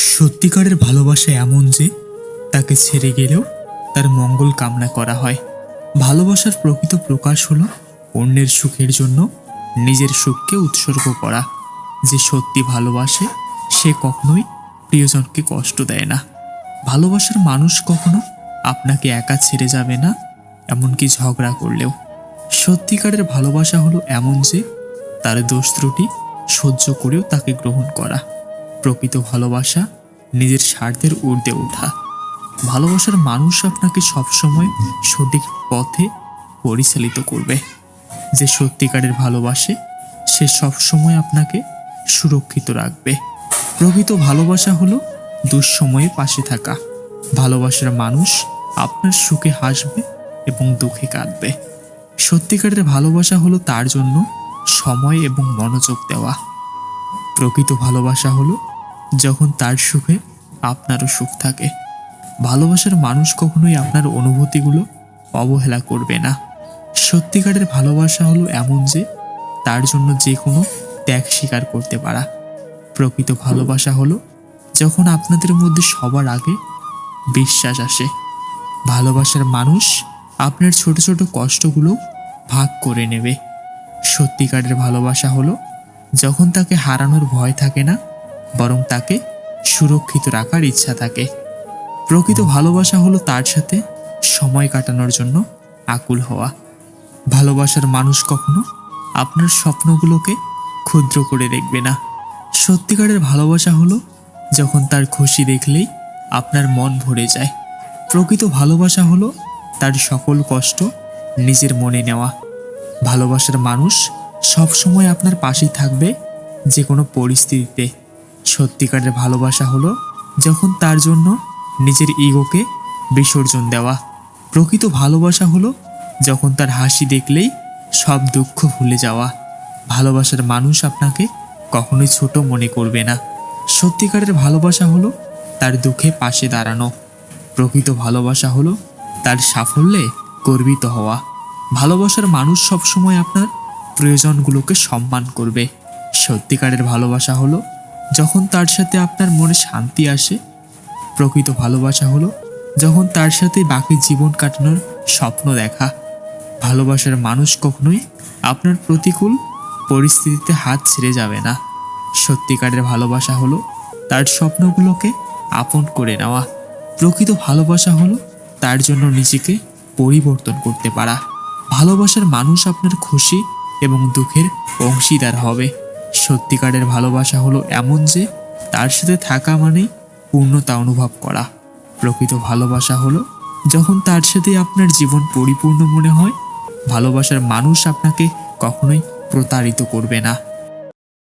সত্যিকারের ভালোবাসা এমন যে, তাকে ছেড়ে গেলেও তার মঙ্গল কামনা করা হয়। ভালোবাসার প্রকৃত প্রকাশ হলো অন্যের সুখের জন্য নিজের সুখকে উৎসর্গ করা। যে সত্যি ভালোবাসে, সে কখনোই প্রিয়জনকে কষ্ট দেয় না। ভালোবাসার মানুষ কখনো আপনাকে একা ছেড়ে যাবে না, এমনকি ঝগড়া করলেও। সত্যিকারের ভালোবাসা হলো এমন যে, তার দোষ ত্রুটি সহ্য করেও তাকে গ্রহণ করা। প্রকৃত ভালোবাসা, নিজের স্বার্থের ঊর্ধ্বে ওঠা। ভালোবাসার মানুষ আপনাকে সবসময় সঠিক পথে পরিচালিত করবে। যে সত্যিকারের ভালোবাসে, সে সবসময় আপনাকে সুরক্ষিত রাখবে। প্রকৃত ভালোবাসা হলো দুঃসময়ে পাশে থাকা। ভালোবাসার মানুষ আপনার সুখে হাসবে এবং দুঃখে কাঁদবে। সত্যিকারের ভালোবাসা হলো তার জন্য সময় এবং মনোযোগ দেওয়া। প্রকৃত ভালোবাসা হলো যখন তার সুখে আপনারও সুখ থাকে। ভালোবাসার মানুষ কখনোই আপনার অনুভূতিগুলো অবহেলা করবে না। সত্যিকারের ভালোবাসা হলো এমন যে, তার জন্য যে কোনো ত্যাগ স্বীকার করতে পারা। প্রকৃত ভালোবাসা হলো যখন আপনাদের মধ্যে সবার আগে বিশ্বাস আসে। ভালোবাসার মানুষ আপনার ছোট ছোট কষ্টগুলো ভাগ করে নেবে। সত্যিকারের ভালোবাসা হলো যখন তাকে হারানোর ভয় থাকে না বরং তাকে সুরক্ষিত রাখার ইচ্ছা থাকে। প্রকৃত ভালোবাসা হলো তার সাথে সময় কাটানোর জন্য আকুল হওয়া। ভালোবাসার মানুষ কখনো আপনার স্বপ্নগুলোকে ক্ষুদ্র করে দেখবে না। সত্যিকারের ভালোবাসা হলো যখন তার খুশি দেখলেই আপনার মন ভরে যায়। প্রকৃত ভালোবাসা হলো তার সকল কষ্ট নিজের মনে নেওয়া। ভালোবাসার মানুষ সবসময় আপনার পাশেই থাকবে যে কোনো পরিস্থিতিতে। সত্যিকারের ভালোবাসা হলো যখন তার জন্য নিজের ইগোকে বিসর্জন দেওয়া। প্রকৃত ভালোবাসা হলো যখন তার হাসি দেখলেই সব দুঃখ ভুলে যাওয়া। ভালোবাসার মানুষ আপনাকে কখনোই ছোট মনে করবে না। সত্যিকারের ভালোবাসা হলো তার দুঃখে পাশে দাঁড়ানো। প্রকৃত ভালোবাসা হলো তার সাফল্যে গর্বিত হওয়া। ভালোবাসার মানুষ সবসময় আপনার প্রয়োজনগুলোকে সম্মান করবে। সত্যিকারের ভালোবাসা হলো যখন তার সাথে আপনার মনে শান্তি আসে, প্রকৃত ভালোবাসা হলো যখন তার সাথে বাকি জীবন কাটানোর স্বপ্ন দেখা। ভালোবাসার মানুষ কখনোই আপনার প্রতিকূল পরিস্থিতিতে হাত ছেড়ে যাবে না। সত্যিকারের ভালোবাসা হলো তার স্বপ্নগুলোকে আপন করে নেওয়া। প্রকৃত ভালোবাসা হলো তার জন্য নিজেকে পরিবর্তন করতে পারা। ভালোবাসার মানুষ আপনার খুশি এবং দুঃখের অংশীদার হবে। সত্যিকারের ভালোবাসা হলো এমন যে, তার সাথে থাকা মানেই পূর্ণতা অনুভব করা। প্রকৃত ভালোবাসা হলো যখন তার সাথে আপনার জীবন পরিপূর্ণ মনে হয়, ভালোবাসার মানুষ আপনাকে কখনোই প্রতারিত করবে না।